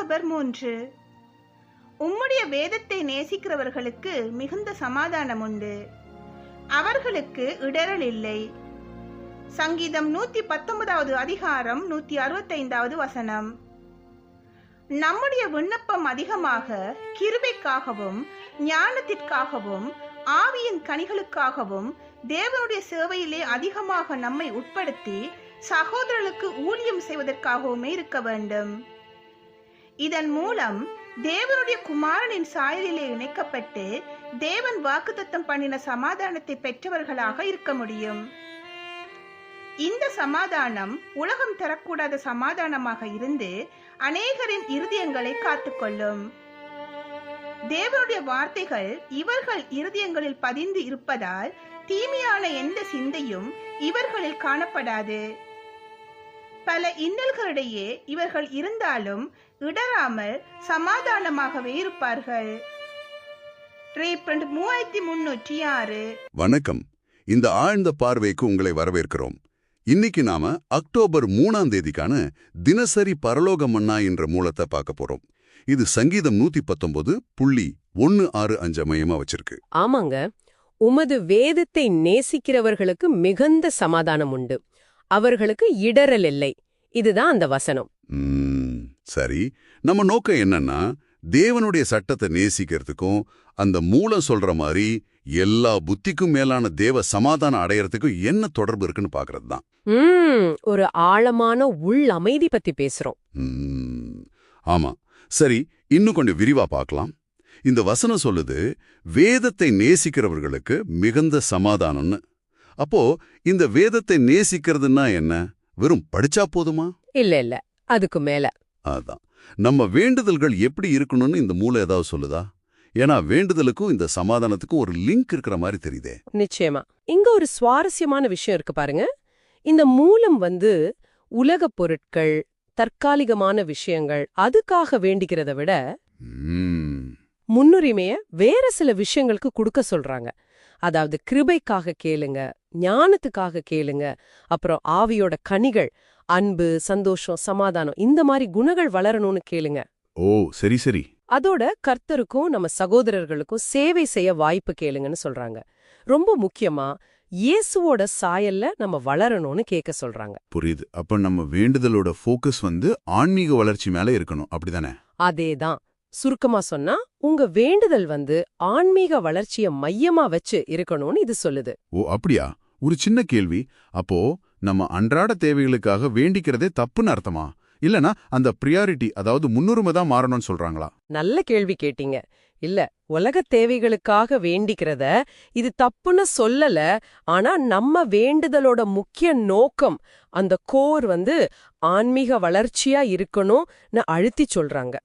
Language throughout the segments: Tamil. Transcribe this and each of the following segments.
அக்டோபர் மூன்று. உம்முடைய வேதத்தை நேசிக்கிறவர்களுக்கு மிகுந்த சமாதானம் உண்டு. அவர்களுக்கு இடரல் இல்லை. சங்கீதம் நூத்தி பத்தொன்பதாவது அதிகாரம் நூத்தி அறுபத்தைந்தாவது வசனம். நம்முடைய விண்ணப்பம் அதிகமாக கிருபைக்காகவும் ஞானத்திற்காகவும் ஆவியின் கனிகளுக்காகவும் தேவனுடைய சேவையிலே அதிகமாக நம்மை உட்படுத்தி சகோதரர்களுக்கு ஊழியம் செய்வதற்காகவுமே இருக்க வேண்டும். இதன் மூலம் தேவனுடைய குமாரனின் சாயலிலே இணைக்கப்பட்டு தேவன் வாக்குத்தத்தம் பண்ணின சமாதானத்தை பெற்றவர்களாக இருக்க முடியும். இந்த சமாதானம் உலகம் தரக்கூடாத சமாதானமாக இருந்து அநேகரின் இருதயங்களை காத்துக்கொள்ளும். தேவனுடைய வார்த்தைகள் இவர்கள் இருதயங்களில் பதிந்து இருப்பதால் தீமையான எந்த சிந்தையும் இவர்களில் காணப்படாது. பல இன்னல்களிடையே இவர்கள் இருந்தாலும் இடராமல் சமாதானமாகவே இருப்பார்கள். ரீப்ரண்ட் மூவாயிரத்தி முன்னூற்றி ஆறு. வணக்கம். இந்த ஆழ்ந்த பார்வைக்கு உங்களை வரவேற்கிறோம். இன்னைக்கு நாம அக்டோபர் மூணாம் தேதிக்கான தினசரி பரலோக மன்னா என்ற மூலத்தை பார்க்க போறோம். இது சங்கீதம் நூத்தி பத்தொன்பது புள்ளி ஒன்னு ஆறு அஞ்சு மையமா வச்சிருக்கு. ஆமாங்க. உமது வேதத்தை நேசிக்கிறவர்களுக்கு மிகுந்த சமாதானம் உண்டு. அவர்களுக்கு இடரல் இல்லை. இதுதான் அந்த வசனம். சரி. நம்ம நோக்கம் என்னன்னா தேவனுடைய சட்டத்தை நேசிக்கிறதுக்கும் அந்த மூலம் சொல்ற மாதிரி எல்லா புத்திக்கும் மேலான தேவ சமாதானம் அடையறதுக்கும் என்ன தொடர்பு இருக்குன்னு பாக்குறது தான். ஒரு ஆழமான உள் அமைதி பத்தி பேசுறோம். ஆமா. சரி இன்னும் கொஞ்சம் விரிவா பார்க்கலாம் இந்த வசனம் சொல்லுது வேதத்தை நேசிக்கிறவர்களுக்கு மிகுந்த சமாதானம்னு. அப்போ இந்த வேதத்தை நேசிக்கிறதுன்னா என்ன? வெறும் படிச்சா போதுமா? இல்ல இல்ல. அதுக்கு மேல. அதான். நம்ம வேண்டுதல்கள் எப்படி இருக்கணும்னு இந்த மூளை ஏதாவது சொல்லுதா? ஏன்னா வேண்டுதலுக்கும் இந்த சமாதானத்துக்கும் ஒரு லிங்க் இருக்கிற மாதிரி தெரியுதே. நிச்சயமா. இங்க ஒரு சுவாரஸ்யமான விஷயம் இருக்கு பாருங்க. இந்த மூலம் வந்து உலகப் பொருட்கள் தற்காலிகமான விஷயங்கள் அதுக்காக வேண்டிக்கிறத விட முன்னுரிமைய வேற சில விஷயங்களுக்கு கொடுக்க சொல்றாங்க. அதாவது கிருபைக்காக கேளுங்க ஞானத்துக்காக கேளுங்க. அப்புறம் ஆவியோட கனிகள் அன்பு சந்தோஷம் சமாதானம் இந்த மாதிரி குணங்கள் வளரணும்னு கேளுங்க. ஓ சரி சரி. அதோட கர்த்தருக்கும் நம்ம சகோதரர்களுக்கும் சேவை செய்ய வாய்ப்பு கேளுங்கன்னு சொல்றாங்க. ரொம்ப முக்கியமா இயேசுவோட சாயல்ல நம்ம வளரணும்னு கேட்க சொல்றாங்க. புரியுது. அப்ப நம்ம வேண்டுதலோட ஃபோக்கஸ் வந்து ஆன்மீக வளர்ச்சி மேல இருக்கணும். அப்படிதானே? அதேதான். சுருக்கமா சொன்னா உங்க வேண்டுதல் வந்து ஆன்மீக வளர்ச்சிய மையமா வச்சு இருக்கணும்னு இது சொல்லுது. ஓ அப்படியா? ஒரு சின்ன கேள்வி. அப்போ நம்ம அன்றாட தேவைகளுக்காக வேண்டிக்கிறதே தப்புன்னு அர்த்தமா? இல்லனா அந்த பிரியாரிட்டி அதாவது முன்னுரிமை தான் மாறணும்னு சொல்றாங்களா? நல்ல கேள்வி கேட்டீங்க. இல்ல உலக தேவைகளுக்காக வேண்டிக்கிறத இது தப்புன்னு சொல்லல. ஆனா நம்ம வேண்டுதலோட முக்கிய நோக்கம் அந்த கோர் வந்து ஆன்மீக வளர்ச்சியா இருக்கணும்னு அழுத்தி சொல்றாங்க.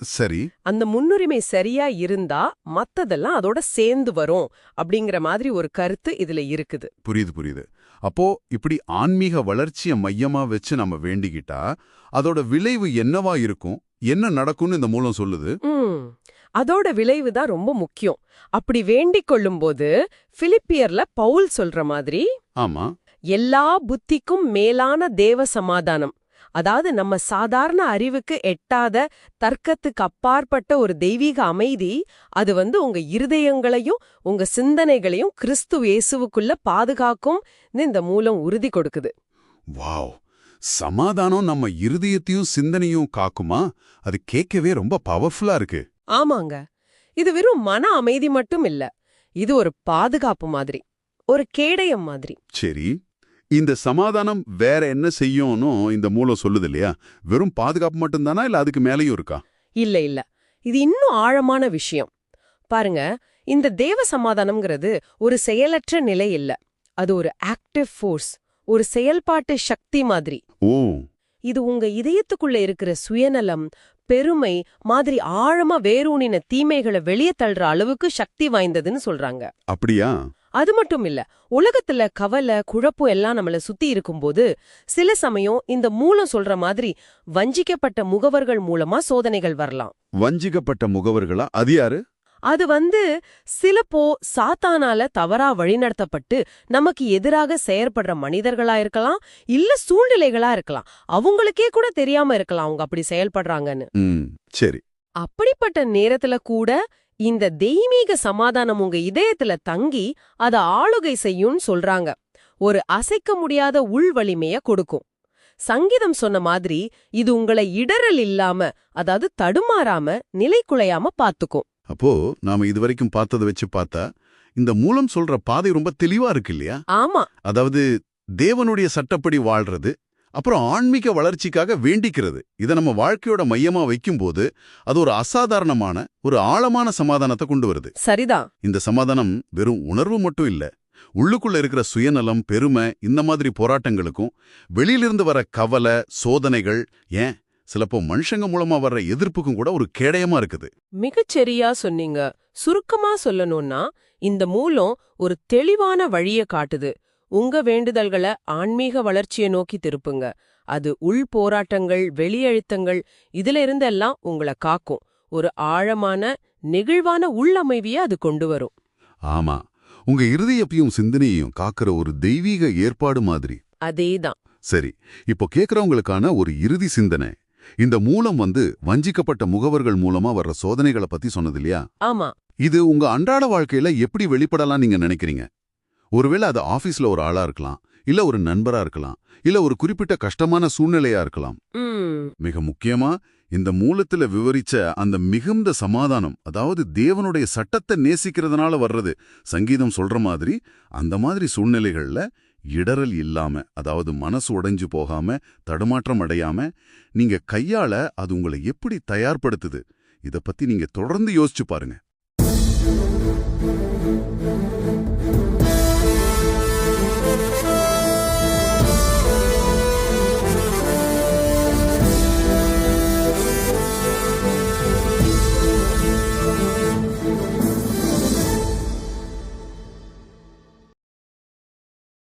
சரி. அந்த முன்னுரிமை சரியா இருந்தா மத்ததெல்லாம் அதோட சேர்ந்து வரும் அப்படிங்கிற மாதிரி ஒரு கருத்து இதுல இருக்குது. புரியுது புரியுது. அப்போ இப்படி ஆன்மீக வளர்ச்சிய மையமா வச்சு நம்ம வேண்டிக்கிட்டா அதோட விளைவு என்னவா இருக்கும்? என்ன நடக்கும்னு இந்த மூலம் சொல்லுது? அதோட விளைவு தான் ரொம்ப முக்கியம். அப்படி வேண்டிக் கொள்ளும்போது பிலிப்பியர்ல பவுல் சொல்ற மாதிரி ஆமா. எல்லா புத்திக்கும் மேலான தேவ சமாதானம். அதாவது நம்ம சாதாரண அறிவுக்கு எட்டாத தர்க்கத்துக்கு அப்பாற்பட்ட ஒரு தெய்வீக அமைதி அது வந்து உங்க இருதயங்களையும் உங்க சிந்தனைகளையும் கிறிஸ்து இயேசுவுக்குள்ள பாதுகாக்கும் இந்த மூலம் உறுதி கொடுக்குது. வாவ்! சமாதானம் நம்ம இருதயத்தையும் சிந்தனையும் காக்குமா? அது கேட்கவே ரொம்ப பவர்ஃபுல்லா இருக்கு. ஆமாங்க. இது வெறும் மன அமைதி மட்டும் இல்ல. இது ஒரு பாதுகாப்பு மாதிரி ஒரு கேடயம் மாதிரி. சரி. இந்த சமாதானம் வேற என்ன செய்யும்னு இந்த மூலம் சொல்லுது இல்லையா? வெறும் பாதுகாப்பு மட்டும்தானா இல்ல அதுக்கு மேலேயும் இருக்கா? இல்ல இல்ல. இது இன்னும் ஆழமான விஷயம். பாருங்க இந்த தேவ சமாதானம்ங்கிறது ஒரு செயலற்ற நிலை இல்ல. அது ஒரு ஆக்டிவ் ஃபோர்ஸ் ஒரு செயல்பாட்டு சக்தி மாதிரி. ஓ. இது உங்க இதயத்துக்குள்ள இருக்கிற சுயநலம் பெருமை மாதிரி ஆழமா வேரூனின தீமைகளை வெளியே தள்ளுற அளவுக்கு சக்தி வாய்ந்ததுன்னு சொல்றாங்க. அப்படியா? அது மட்டும் இல்ல உலகத்துல கவலை குழப்பம் எல்லாம் நம்மள சுத்தி இருக்கும்போது சில சமயம் இந்த மூலம் சொல்ற மாதிரி வஞ்சிக்கப்பட்ட முகவர்கள் மூலமா சோதனைகள் வரலாம். வஞ்சிக்கப்பட்ட முகவர்களா? அது யாரு? அது வந்து சிலப்போ சாத்தானால தவறா வழிநடத்தப்பட்டு நமக்கு எதிராக செயற்படுற மனிதர்களா இருக்கலாம் இல்ல சூழ்நிலைகளா இருக்கலாம். அவங்களுக்கே கூட தெரியாம இருக்கலாம் அவங்க அப்படி செயல்படுறாங்கன்னு. சரி. அப்படிப்பட்ட நேரத்துல கூட இந்த தெய்வீக சமாதானம் உங்க இதயத்துல தங்கி அத ஆளுகை செய்யும்னு சொல்றாங்க. ஒரு அசைக்க முடியாத உள் வலிமைய கொடுக்கும். சங்கீதம் சொன்ன மாதிரி இது உங்களை இடறல் இல்லாம அதாவது தடுமாறாம நிலைக்குலையாம பாத்துக்கும். அப்போ நாம இதுவரைக்கும் பார்த்ததை வச்சு பார்த்தா இந்த மூலம் சொல்ற பாதை ரொம்ப தெளிவா இருக்கு இல்லையா? ஆமா. அதாவது தேவனுடைய சட்டப்படி வாழ்றது அப்புறம் ஆன்மீக வளர்ச்சிக்காக வேண்டிக்கிறது. இதை நம்ம வாழ்க்கையோட மையமா வைக்கும்போது அது ஒரு அசாதாரணமான ஒரு ஆழமான சமாதானத்தை கொண்டு வருது. சரிதான். இந்த சமாதானம் வெறும் உணர்வு மட்டும் இல்ல உள்ளுக்குள்ள இருக்கிற சுயநலம் பெருமை இந்த மாதிரி போராட்டங்களுக்கும் வெளியிலிருந்து வர கவலை சோதனைகள் ஏன்? சிலப்போ மனுஷங்க மூலமா வர்ற எதிர்ப்புக்கும் கூட ஒரு கேடயமா இருக்குது. மிகச்சரியா சொன்னீங்க. சுருக்கமா சொல்லணும்னா இந்த மூலம் ஒரு தெளிவான வழிய காட்டுது. உங்க வேண்டுதல்களை ஆன்மீக வளர்ச்சியை நோக்கி திருப்புங்க. அது உள் போராட்டங்கள் வெளியழுத்தங்கள் இதுல இருந்தெல்லாம் உங்களை காக்கும். ஒரு ஆழமான நெகிழ்வான உள்ளமைவிய அது கொண்டு வரும். ஆமா. உங்க இருதயப்பையும் சிந்தனையையும் காக்கிற ஒரு தெய்வீக ஏற்பாடு மாதிரி. அதேதான். சரி இப்போ கேக்குறவங்களுக்கான ஒரு இறுதி சிந்தனை. இந்த மூலம் வந்து வஞ்சிக்கப்பட்ட முகவர்கள் மூலமா வர்ற சோதனைகளை பத்தி சொன்னது இல்லையா? ஆமா. இது உங்க அன்றாட வாழ்க்கையில எப்படி வெளிப்படலாம் நீங்க நினைக்கிறீங்க? ஒருவேளை அது ஆபீஸ்ல ஒரு ஆளா இருக்கலாம் இல்ல ஒரு நண்பரா இருக்கலாம் இல்ல ஒரு குறிப்பிட்ட கஷ்டமான சூழ்நிலையா இருக்கலாம். மிக முக்கியமா இந்த மூலத்துல விவரிச்ச அந்த மிகுந்த சமாதானம் அதாவது தேவனுடைய சட்டத்தை நேசிக்கிறதுனால வர்றது சங்கீதம் சொல்ற மாதிரி அந்த மாதிரி சூழ்நிலைகள்ல இடறல் இல்லாம அதாவது மனசு உடைஞ்சு போகாம தடுமாற்றம் அடையாம நீங்க கையாள அது உங்களை எப்படி தயார்படுத்துது இத பத்தி நீங்க தொடர்ந்து யோசிச்சு பாருங்க.